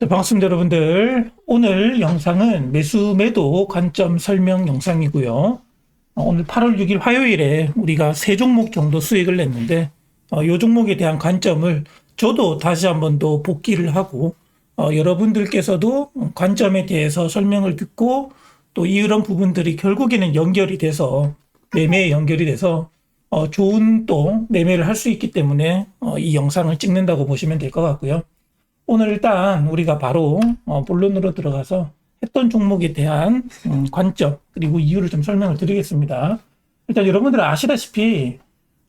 네, 반갑습니다, 여러분들. 오늘 영상은 매수 매도 관점 설명 영상이고요. 어, 오늘 8월 6일 화요일에 우리가 세 종목 정도 수익을 냈는데, 어, 이 종목에 대한 관점을 저도 다시 한 번 더 복기를 하고, 어, 여러분들께서도 관점에 대해서 설명을 듣고, 또 이런 부분들이 결국에는 연결이 돼서, 매매에 연결이 돼서, 어, 좋은 또 매매를 할 수 있기 때문에, 어, 이 영상을 찍는다고 보시면 될 것 같고요. 오늘 일단 우리가 바로 어, 본론으로 들어가서 했던 종목에 대한 음, 관점 그리고 이유를 좀 설명을 드리겠습니다. 일단 여러분들 아시다시피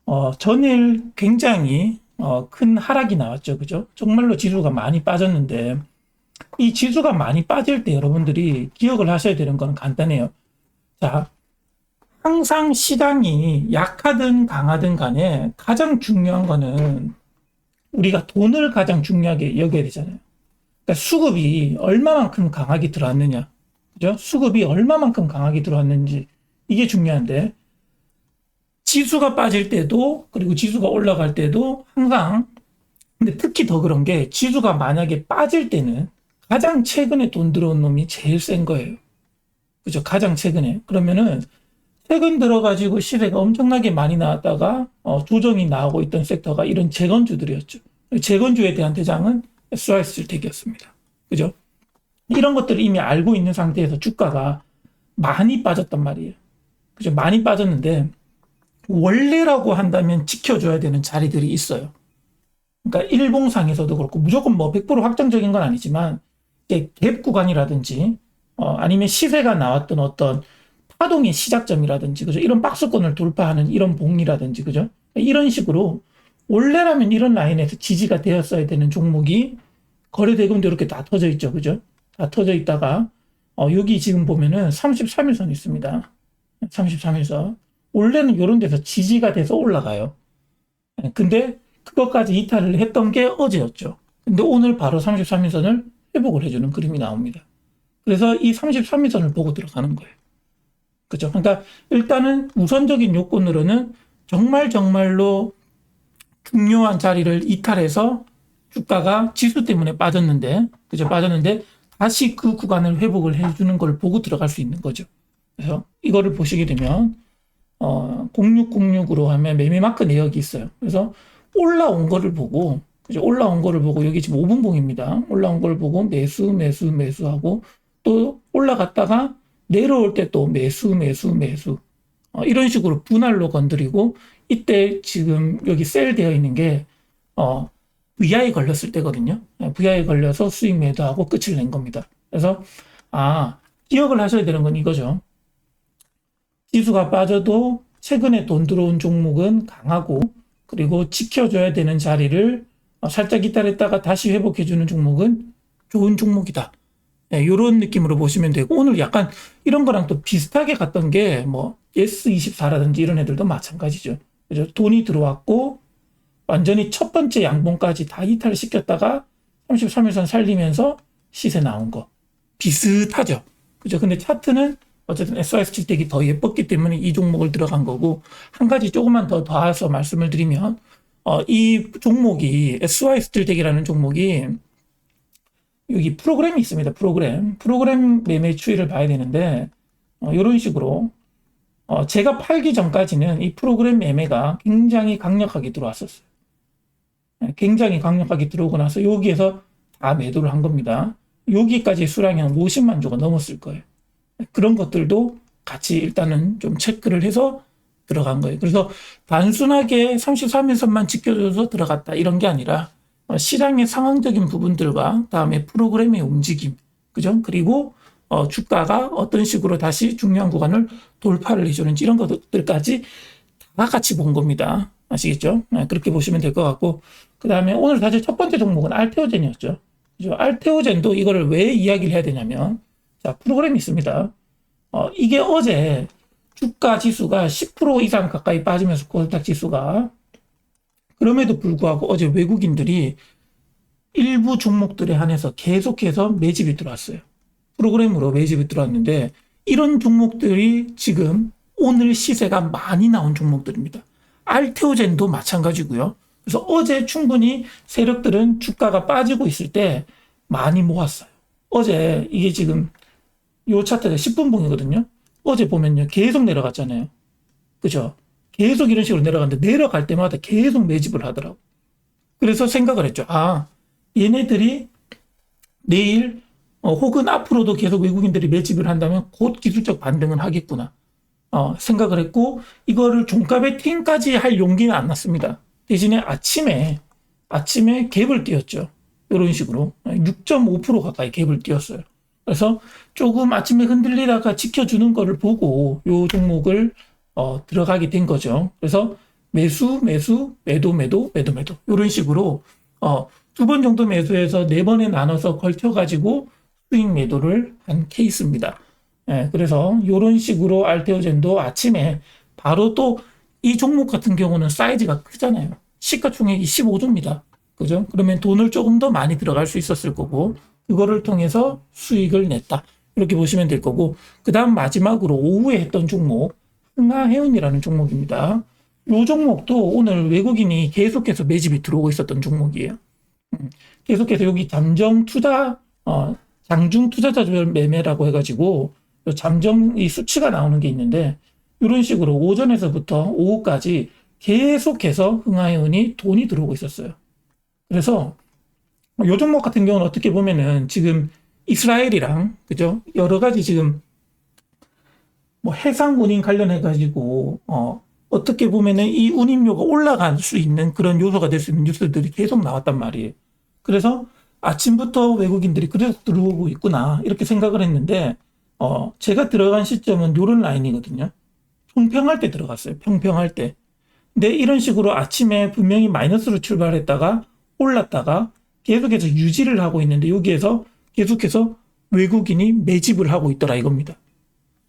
어, 전일 굉장히 어, 큰 하락이 나왔죠, 그죠? 정말로 지수가 많이 빠졌는데 이 지수가 많이 빠질 때 여러분들이 기억을 하셔야 되는 건 간단해요. 자, 항상 시장이 약하든 강하든 간에 가장 중요한 거는 우리가 돈을 가장 중요하게 여겨야 되잖아요. 그러니까 수급이 얼마만큼 강하게 들어왔느냐. 그죠? 수급이 얼마만큼 강하게 들어왔는지 이게 중요한데 지수가 빠질 때도 그리고 지수가 올라갈 때도 항상 근데 특히 더 그런 게 지수가 만약에 빠질 때는 가장 최근에 돈 들어온 놈이 제일 센 거예요. 그죠? 가장 최근에. 그러면은 최근 들어가지고 시세가 엄청나게 많이 나왔다가 어, 조정이 나오고 있던 섹터가 이런 재건주들이었죠. 재건주에 대한 대장은 SY스틸텍이었습니다. 그죠? 이런 것들을 이미 알고 있는 상태에서 주가가 많이 빠졌단 말이에요. 그죠? 많이 빠졌는데 원래라고 한다면 지켜줘야 되는 자리들이 있어요. 그러니까 일봉상에서도 그렇고 무조건 뭐 100% 확정적인 건 아니지만 갭 구간이라든지 어, 아니면 시세가 나왔던 어떤 파동의 시작점이라든지 그죠? 이런 박스권을 돌파하는 이런 봉이라든지 그죠? 이런 식으로 원래라면 이런 라인에서 지지가 되었어야 되는 종목이 거래 대금도 이렇게 다 터져 있죠 그죠? 다 터져 있다가 어, 여기 지금 보면은 33일선 있습니다. 33일선. 원래는 이런 데서 지지가 돼서 올라가요. 예, 근데 그것까지 이탈을 했던 게 어제였죠. 근데 오늘 바로 33일선을 회복을 해주는 그림이 나옵니다. 그래서 이 33일선을 보고 들어가는 거예요 그죠? 그러니까 일단은 우선적인 요건으로는 정말 정말로 중요한 자리를 이탈해서 주가가 지수 때문에 빠졌는데, 그죠? 빠졌는데 다시 그 구간을 회복을 해주는 걸 보고 들어갈 수 있는 거죠. 그래서 이거를 보시게 되면 어, 0606으로 하면 매매마크 내역이 있어요. 그래서 올라온 거를 보고 그죠? 올라온 거를 보고 여기 지금 5분봉입니다. 올라온 걸 보고 매수 매수 매수하고 또 올라갔다가 내려올 때 또 매수, 매수, 매수. 어, 이런 식으로 분할로 건드리고, 이때 지금 여기 셀 되어 있는 게, 어, VI 걸렸을 때거든요. VI 걸려서 수익 매도하고 끝을 낸 겁니다. 그래서, 아, 기억을 하셔야 되는 건 이거죠. 지수가 빠져도 최근에 돈 들어온 종목은 강하고, 그리고 지켜줘야 되는 자리를 어, 살짝 이탈했다가 다시 회복해주는 종목은 좋은 종목이다. 네, 이런 느낌으로 보시면 되고 오늘 약간 이런 거랑 또 비슷하게 갔던 게 뭐 S24라든지 이런 애들도 마찬가지죠. 그죠? 돈이 들어왔고 완전히 첫 번째 양봉까지 다 이탈을 시켰다가 33일선 살리면서 시세 나온 거 비슷하죠. 그죠? 근데 차트는 어쨌든 SYS 칠택이 더 예뻤기 때문에 이 종목을 들어간 거고 한 가지 조금만 더 더해서 말씀을 드리면 어, 이 종목이 SYS 칠택이라는 종목이 여기 프로그램이 있습니다. 프로그램. 프로그램 매매 추이를 봐야 되는데, 어, 이런 식으로, 어, 제가 팔기 전까지는 이 프로그램 매매가 굉장히 강력하게 들어왔었어요. 네, 굉장히 강력하게 들어오고 나서 여기에서 다 매도를 한 겁니다. 여기까지 수량이 한 50만 주가 넘었을 거예요. 네, 그런 것들도 같이 일단은 좀 체크를 해서 들어간 거예요. 그래서 단순하게 33일선만 지켜줘서 들어갔다 이런 게 아니라 어, 시장의 상황적인 부분들과 다음에 프로그램의 움직임, 그죠? 그리고 어, 주가가 어떤 식으로 다시 중요한 구간을 돌파를 해주는지 이런 것들까지 다 같이 본 겁니다. 아시겠죠? 네, 그렇게 보시면 될 것 같고 그 다음에 오늘 사실 첫 번째 종목은 알테오젠이었죠. 그죠? 알테오젠도 이거를 왜 이야기를 해야 되냐면 자 프로그램이 있습니다. 어, 이게 어제 주가 지수가 10% 이상 가까이 빠지면서 코스닥 지수가 그럼에도 불구하고 어제 외국인들이 일부 종목들에 한해서 계속해서 매집이 들어왔어요. 프로그램으로 매집이 들어왔는데 이런 종목들이 지금 오늘 시세가 많이 나온 종목들입니다. 알테오젠도 마찬가지고요. 그래서 어제 충분히 세력들은 주가가 빠지고 있을 때 많이 모았어요. 어제 이게 지금 요 차트가 10분 봉이거든요. 어제 보면요. 계속 내려갔잖아요. 그죠? 계속 이런 식으로 내려갔는데 내려갈 때마다 계속 매집을 하더라고. 그래서 생각을 했죠. 아, 얘네들이 내일 어, 혹은 앞으로도 계속 외국인들이 매집을 한다면 곧 기술적 반등은 하겠구나. 어, 생각을 했고 이거를 종가 베팅까지 할 용기는 안 났습니다. 대신에 아침에 아침에 갭을 띄웠죠. 이런 식으로 6.5% 가까이 갭을 띄웠어요. 그래서 조금 아침에 흔들리다가 지켜주는 거를 보고 요 종목을 어, 들어가게 된 거죠. 그래서 매수, 매수, 매도, 매도, 매도, 매도 이런 식으로 어, 두 번 정도 매수해서 네 번에 나눠서 걸쳐가지고 수익 매도를 한 케이스입니다. 예, 그래서 이런 식으로 알테오젠도 아침에 바로 또 이 종목 같은 경우는 사이즈가 크잖아요. 시가총액이 15조입니다. 그죠? 그러면 돈을 조금 더 많이 들어갈 수 있었을 거고, 그거를 통해서 수익을 냈다. 이렇게 보시면 될 거고, 그 다음 마지막으로 오후에 했던 종목, 흥하해운이라는 종목입니다. 이 종목도 오늘 외국인이 계속해서 매집이 들어오고 있었던 종목이에요. 음, 계속해서 여기 잠정 투자, 어, 장중 투자자별 매매라고 해가지고, 요 잠정 이 수치가 나오는 게 있는데, 이런 식으로 오전에서부터 오후까지 계속해서 흥하해운이 돈이 들어오고 있었어요. 그래서 요 종목 같은 경우는 어떻게 보면은 지금 이스라엘이랑 그죠 여러 가지 지금 뭐 해상 운임 관련해 가지고 어 어떻게 보면은 이 운임료가 올라갈 수 있는 그런 요소가 될 수 있는 뉴스들이 계속 나왔단 말이에요. 그래서 아침부터 외국인들이 그래서 들어오고 있구나 이렇게 생각을 했는데 어 제가 들어간 시점은 요런 라인이거든요. 평평할 때 들어갔어요. 평평할 때. 근데 이런 식으로 아침에 분명히 마이너스로 출발했다가 올랐다가 계속해서 유지를 하고 있는데 여기에서 계속해서 외국인이 매집을 하고 있더라 이겁니다.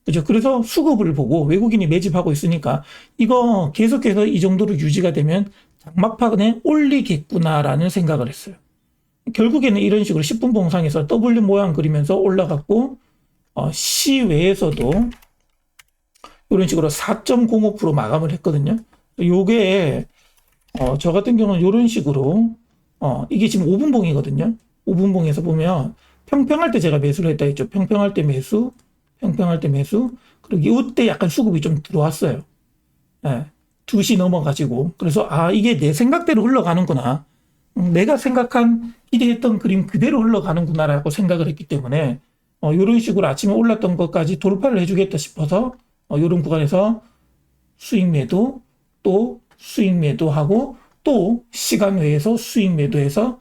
그죠? 그래서 수급을 보고 외국인이 매집하고 있으니까 이거 계속해서 이 정도로 유지가 되면 장막판에 올리겠구나라는 생각을 했어요. 결국에는 이런 식으로 10분 봉상에서 W 모양 그리면서 올라갔고 어, 시외에서도 이런 식으로 4.05% 마감을 했거든요. 요게 어, 저 같은 경우는 이런 식으로 어, 이게 지금 5분봉이거든요. 5분봉에서 보면 평평할 때 제가 매수를 했다 했죠. 평평할 때 매수, 평평할 때 매수. 그리고 이때 약간 수급이 좀 들어왔어요. 예. 2시 넘어가지고. 그래서 아, 이게 내 생각대로 흘러가는구나. 음, 내가 생각한 기대했던 그림 그대로 흘러가는구나라고 생각을 했기 때문에 어, 이런 식으로 아침에 올랐던 것까지 돌파를 해주겠다 싶어서 어, 이런 구간에서 수익 매도 또 수익 매도하고 또 시간 외에서 수익 매도해서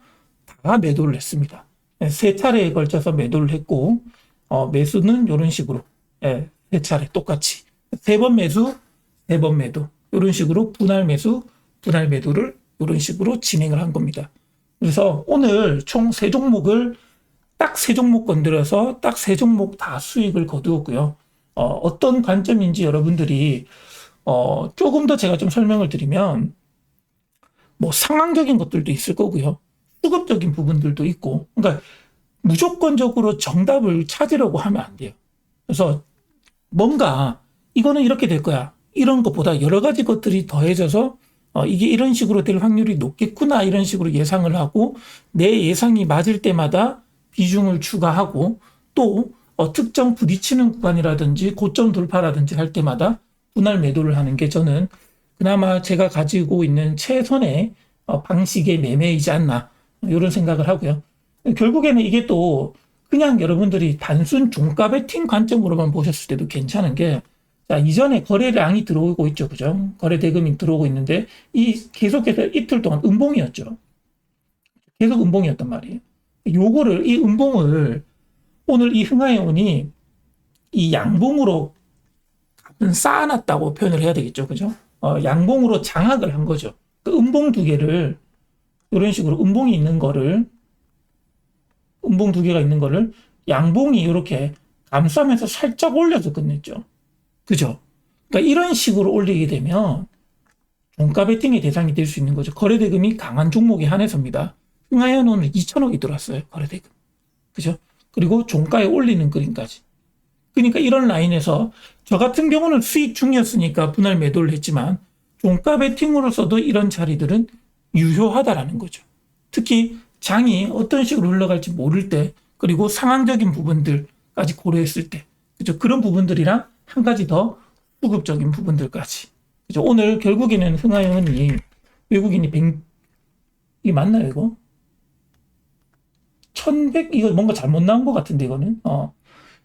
다 매도를 했습니다. 예, 세 차례에 걸쳐서 매도를 했고 어, 매수는 이런 식으로 예, 세 차례 똑같이 세 번 매수 세 번 매도 이런 식으로 분할 매수 분할 매도를 이런 식으로 진행을 한 겁니다. 그래서 오늘 총 세 종목을 딱 세 종목 건드려서 딱 세 종목 다 수익을 거두었고요. 어, 어떤 관점인지 여러분들이 어, 조금 더 제가 좀 설명을 드리면 뭐 상황적인 것들도 있을 거고요. 수급적인 부분들도 있고. 그러니까 무조건적으로 정답을 찾으려고 하면 안 돼요. 그래서 뭔가 이거는 이렇게 될 거야. 이런 것보다 여러 가지 것들이 더해져서 어, 이게 이런 식으로 될 확률이 높겠구나 이런 식으로 예상을 하고 내 예상이 맞을 때마다 비중을 추가하고 또 어, 특정 부딪히는 구간이라든지 고점 돌파라든지 할 때마다 분할 매도를 하는 게 저는 그나마 제가 가지고 있는 최선의 어, 방식의 매매이지 않나 이런 생각을 하고요. 결국에는 이게 또 그냥 여러분들이 단순 종가 베팅 관점으로만 보셨을 때도 괜찮은 게 자, 이전에 거래량이 들어오고 있죠. 그죠? 거래 대금이 들어오고 있는데 이 계속해서 이틀 동안 음봉이었죠. 계속 음봉이었단 말이에요. 요거를 이 음봉을 오늘 이 흥하해온이 이 양봉으로 쌓아놨다고 표현을 해야 되겠죠. 그죠? 어, 양봉으로 장악을 한 거죠. 그 음봉 두 개를 이런 식으로 음봉이 있는 거를 음봉 두 개가 있는 거를 양봉이 이렇게 감싸면서 살짝 올려서 끝냈죠. 그죠? 그러니까 이런 식으로 올리게 되면 종가 베팅의 대상이 될 수 있는 거죠. 거래대금이 강한 종목에 한해서입니다. 오늘 2천억이 들어왔어요. 거래대금. 그죠? 그리고 종가에 올리는 그림까지. 그러니까 이런 라인에서 저 같은 경우는 수익 중이었으니까 분할 매도를 했지만 종가 베팅으로서도 이런 자리들은 유효하다라는 거죠. 특히 장이 어떤 식으로 흘러갈지 모를 때 그리고 상황적인 부분들까지 고려했을 때 그죠? 그런 부분들이랑 한 가지 더 수급적인 부분들까지. 그죠? 오늘 결국에는 흥하영은이 외국인이 100 이게 맞나요 이거? 1100 이거 뭔가 잘못 나온 것 같은데 이거는? 어.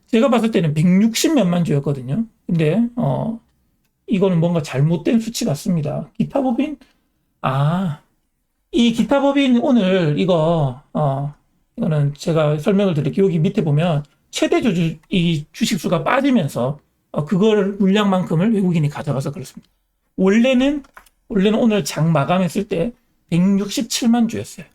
제가 봤을 때는 160 몇만 주였거든요. 근데 어 이거는 뭔가 잘못된 수치 같습니다. 기타 법인? 아 이 기타 법인 오늘 이거 어 이거는 제가 설명을 드릴게요. 여기 밑에 보면 최대 주주 이 주식 수가 빠지면서 어, 그걸 물량만큼을 외국인이 가져가서 그렇습니다. 원래는 원래는 오늘 장 마감했을 때 167만 주였어요.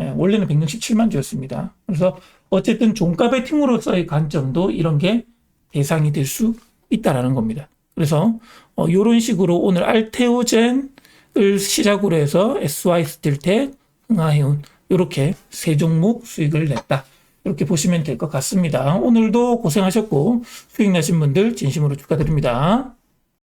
예, 원래는 167만 주였습니다. 그래서 어쨌든 종가 베팅으로서의 관점도 이런 게 대상이 될 수 있다라는 겁니다. 그래서 어, 이런 식으로 오늘 알테오젠 을 시작으로 해서 SY 스틸텍, 흥하해운 이렇게 세 종목 수익을 냈다. 이렇게 보시면 될 것 같습니다. 오늘도 고생하셨고 수익 나신 분들 진심으로 축하드립니다.